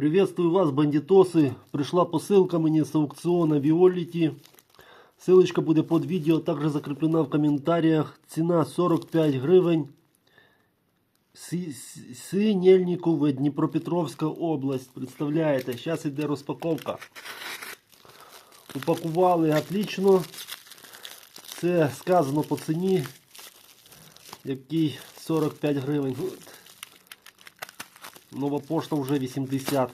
Приветствую вас, бандитосы. Пришла посылка мне с аукциона Виолити. Ссылочка буде под відео, також закреплена в коментарях. Ціна 45 гривень. Си- Си- Синельникове, Дніпропетровська область. Представляєте, зараз іде розпаковка. Упакували отлично. Це сказано по ціні, який 45 гривень. От. Нова пошта вже 80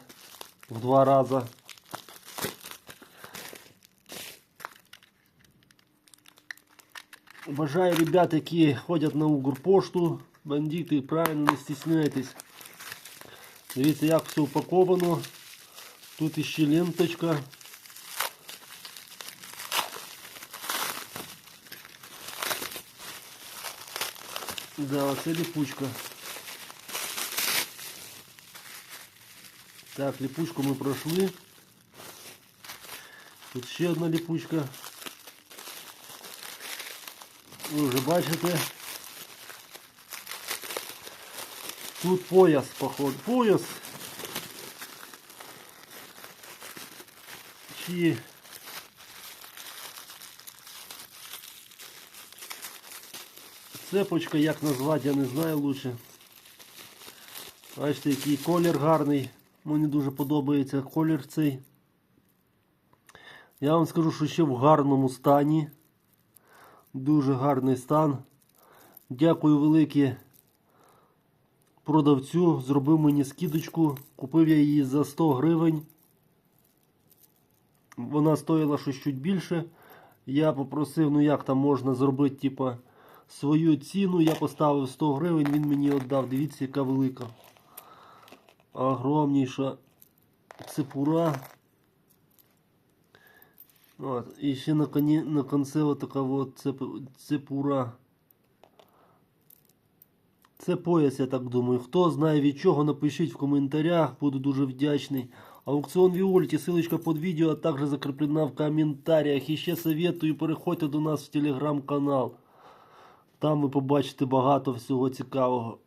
в два рази. Бажаю ребят, які ходять на Укрпошту, бандити, правильно не стісняйтесь. Дивіться, як все упаковано. Тут іще ленточка. Да, оце липучка. Так, липучку ми пройшли. Тут ще одна липучка. Ви вже бачите. Тут пояс, походу. Пояс. Чи цепочка, як назвати, я не знаю лучше. Бачите, який колір гарний. Мені дуже подобається колір цей. Я вам скажу, що ще в гарному стані. Дуже гарний стан. Дякую велике продавцю. Зробив мені скидочку. Купив я її за 100 гривень. Вона стоїла щось чуть більше. Я попросив, ну як там можна зробити, типа, свою ціну. Я поставив 100 гривень, він мені віддав. Дивіться, яка велика. Огромніша цепура. От, і ще на, коні, на конце от така от цеп, цепура. Це пояс, я так думаю. Хто знає від чого, напишіть в коментарях, буду дуже вдячний. Аукціон Віоліті, ссылочка под відео, а також закреплена в коментарях. І ще советую, переходьте до нас в телеграм-канал. Там ви побачите багато всього цікавого.